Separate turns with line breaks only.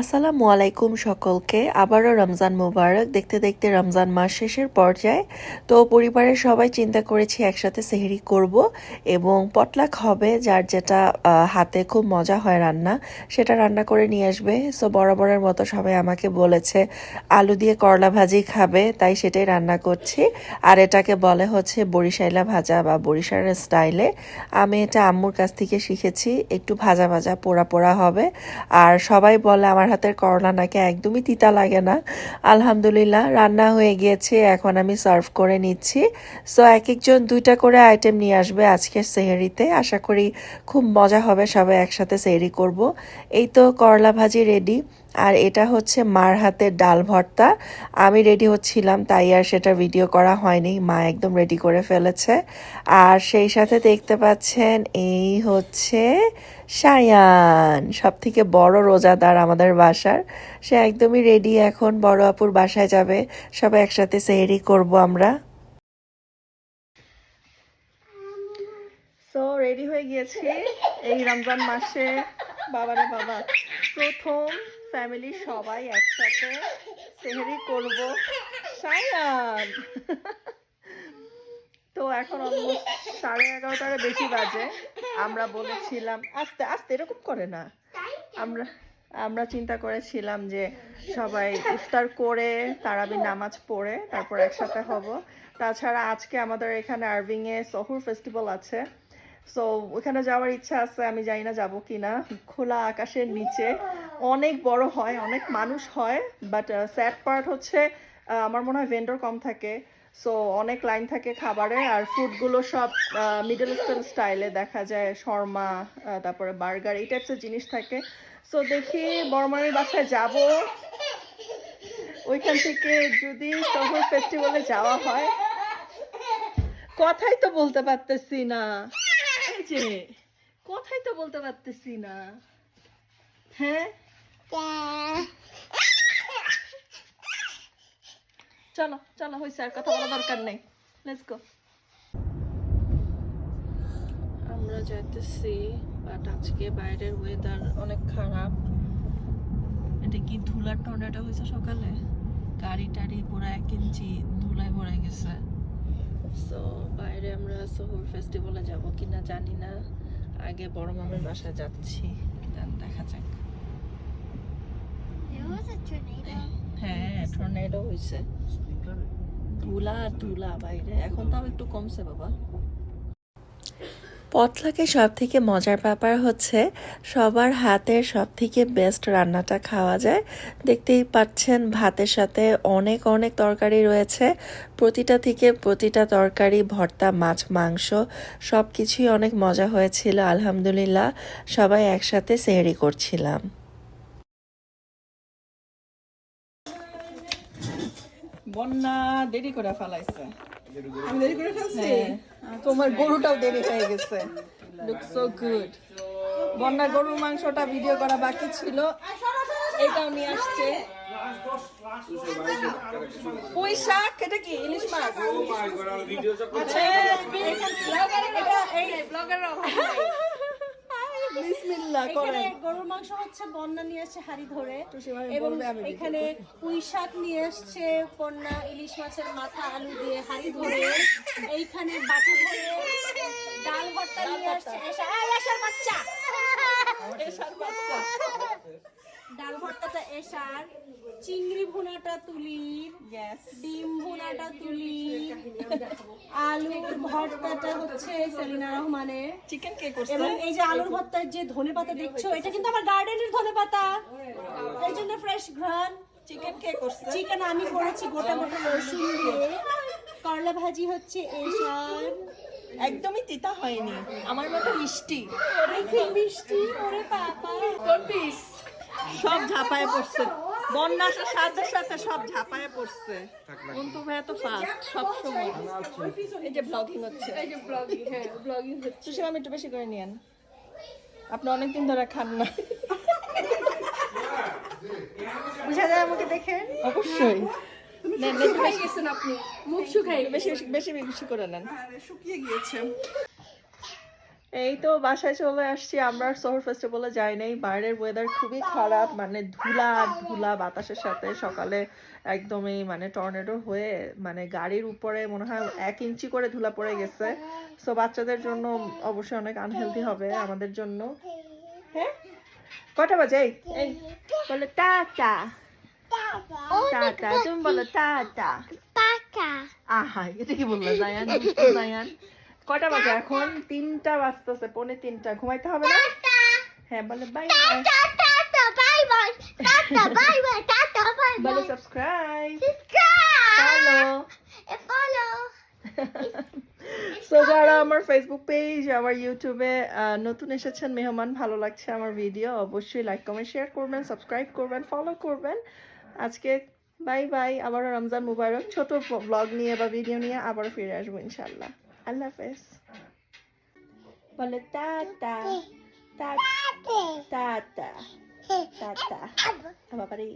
আসসালামু আলাইকুম সকলকে। আবারও রমজান মুবারক। দেখতে দেখতে রমজান মাস শেষের পর্যায়ে তো পরিবারের সবাই চিন্তা করেছি একসাথে সেহরি করব এবং পটলাক হবে, যার যেটা হাতে খুব মজা হয় রান্না, সেটা রান্না করে নিয়ে আসবে। সো বরাবরের মতো সবাই আমাকে বলেছে, আলু দিয়ে করলা ভাজি খাবে। তাই সেটাই রান্না করছি। আর এটাকে বলে হচ্ছে বরিশাইলা ভাজা বা বরিশালের স্টাইলে। আমি এটা আম্মুর কাছ থেকে শিখেছি, একটু ভাজা ভাজা পোড়া পোড়া হবে। আর সবাই বলে, আমার হাতের করলা নাকি একদমই তিতা লাগে না। আলহামদুলিল্লাহ, রান্না হয়ে গিয়েছে, এখন আমি সার্ভ করে নিচ্ছি। সো এক একজন দুইটা করে আইটেম নিয়ে আসবে আজকের সেহরিতে। আশা করি খুব মজা হবে সবাই একসাথে সেহরি করব। এই তো করলা ভাজি রেডি আর এটা হচ্ছে মার হাতের ডাল ভর্তা। আমি রেডি হচ্ছিলাম, তাই আর সেটা ভিডিও করা হয়নি। মা একদম রেডি করে ফেলেছে। আর সেই সাথে দেখতে পাচ্ছেন, এই হচ্ছে সায়ান সব থেকে বড় রোজাদার আমাদের বাসার। সে একদমই রেডি এখন, বড় আপুর বাসায় যাবে। সবাই একসাথে সেহরি করব আমরা। সো রেডি হয়ে গিয়েছি এই রমজান মাসে। বাবারে বাবা, প্রথম ফ্যামিলি সবাই একসাথে সেহরি করব। সায়ান! তো এখন অলমোস্ট সাড়ে এগারোটার বেশি বাজে। আমরা বলেছিলাম, আস্তে আস্তে, এরকম করে না। আমরা আমরা চিন্তা করেছিলাম যে সবাই ইফতার করে, তারাবি নামাজ পড়ে, তারপর একসাথে হব। তাছাড়া আজকে আমাদের এখানে আরভিংয়ে সহুর ফেস্টিভ্যাল আছে। সো ওখানে যাওয়ার ইচ্ছা আছে, আমি জানি না যাব কিনা। খোলা আকাশের নিচে। অনেক বড় হয়, অনেক মানুষ হয় বাট স্যাড পার্ট হচ্ছে আমার মনে হয় ভেন্ডর কম থাকে। সো অনেক লাইন থাকে খাবারে, আর ফুডগুলো সব মিডল ইস্টার্ন স্টাইলে দেখা যায়। শর্মা তারপরে বার্গার, এই টাইপসের জিনিস থাকে। সো দেখি বড়মামির বাসায় যাব। ওইখান থেকে যদি শহর ফেস্টিভ্যালে যাওয়া হয়। কথাই তো বলতে পারতেছি না। যে কথাই তো বলতে পারতেছি না। হ্যাঁ? চলো চলো হয়েছে আর কথা বলা দরকার নেই। আমরা যাইতেছি বাট আজকে বাইরের ওয়েদার অনেক খারাপ। এটা কি ধুলার টর্নেডো হয়েছে সকালে? গাড়ি টাড়ি পুরো এক ইঞ্চি ধুলায় ভরে গেছে। সো বাইরে আমরা সোহর ফেস্টিভ্যালে যাব কিনা জানি না। আগে বড় মামের বাসায় যাচ্ছি দেখা যাক। হ্যাঁ টর্নেডো হয়েছে। ধুলা আর ধুলা বাইরে। এখন তাও একটু কমছে বাবা। পটলাকে সব থেকে মজার ব্যাপার হচ্ছে সবার হাতের সব থেকে বেস্ট রান্নাটা খাওয়া যায়। দেখতেই পাচ্ছেন ভাতের সাথে অনেক অনেক তরকারি রয়েছে। প্রতিটা থেকে প্রতিটা তরকারি, ভর্তা, মাছ, মাংস সব কিছুই অনেক মজা হয়েছিল, আলহামদুলিল্লাহ। সবাই একসাথে সেহরি করছিলাম। বন্যা দেরি করে ফেলাইছে।
আমি দেরি করে ফেলছি?
হ্যাঁ, তোমার গরুটাও দেরি হয়ে গেছে। লুক সো গুড বন্যা গরুর মাংসটা ভিডিও করা বাকি ছিল। এটাও নিয়ে আসছে। পুঁই শাক এটা কি? ইলিশ মাছ? আচ্ছা এটা এই বিসমিল্লাহ
এখানে গরুর মাংস হচ্ছে বন্যা নিয়ে আসছে হাড়ি ধরে এবং এখানে পুঁই শাক নিয়ে আসছে বন্যা ইলিশ মাছের মাথা আলু দিয়ে হাড়ি ধরে এইখানে বাটি ধরে ডাল ভর্তা নিয়ে আসছে বাচ্চা
এসার বাচ্চা
ডাল ভর্তাটা এসার চিংড়ি ভুনাটা তুলির
ইয়েস
ডিম ভুনাটা তুলি আলুর ভর্তাটা হচ্ছে সেলিনা রহমানের।
চিকেন কে করছে?
এবং এই যে আলুর ভর্তার যে ধনে পাতা দেখছ এটা কিন্তু আমার গার্ডেনের ধনে পাতা। এই জন্য ফ্রেশ ঘ্রাণ।
চিকেন কে করছে?
চিকেন আমি করেছি গোটা গোটা রসুন দিয়ে। করলা ভাজি হচ্ছে এসার
একদমই তিতা হয়নি। আমার মতো মিষ্টি।
মিষ্টি ওরে বাবা।
কোন পিস সব ঝাপায় পড়ছে। বন্যা আসার সাথে সাথে সব ঝাপায় পড়ছে। অন্তু ভাইয়া তো ফাস্ট সব সময়। এই যে ব্লগিং হচ্ছে। এই যে ব্লগিং হ্যাঁ ব্লগিং হচ্ছে। সুশীল আমি একটু বেশি করে নিয়েন। আপনি অনেকদিন ধরে খান না।
বুঝা যায় আমাকে দেখে?
অবশ্যই। নেন বেশি
গেছেন আপনি। মুখ শুকাই
বেশি বেশি বেশি বেশি করে নেন।
শুকিয়ে গিয়েছে।
এই তো বাসায় চলে আসছি। আমরা শহর ফেস্টিভ্যালে যাই নাই। বাইরের ওয়েদার খুবই খারাপ মানে ধুলা আর ধুলা বাতাসের সাথে সকালে একদমই মানে টর্নেডো হয়ে মানে গাড়ির উপরে মনে হয় এক ইঞ্চি করে ধুলা পড়ে গেছে। সো বাচ্চাদের জন্য অবশ্যই অনেক আনহেলদি হবে আমাদের জন্য। হ্যাঁ? কটা বাজে? এই, এই বলো টাটা। টাটা তুমি বলো টাটা। আহা এটা কি বলল? জায়ান জায়ান। কটা বাজে এখন? তিনটা বাজতেছে পৌনে তিনটা। ঘুমাইতে হবে না? হ্যাঁ বলে বাই বাই বলে সাবস্ক্রাইব ফলো সো যারা আমার ফেসবুক পেজ আমার ইউটিউবে নতুন এসেছেন মেহমান ভালো লাগছে আমার ভিডিও অবশ্যই লাইক কমেন্ট শেয়ার করবেন সাবস্ক্রাইব করবেন ফলো করবেন। আজকে বাই বাই আবারও রমজান মুবারক। ছোট ব্লগ নিয়ে বা ভিডিও নিয়ে আবার ফিরে আসব ইনশাল্লাহ আল্লাহ হাফেজ বলে টাটা টাটা টাটা টাটা বাবারে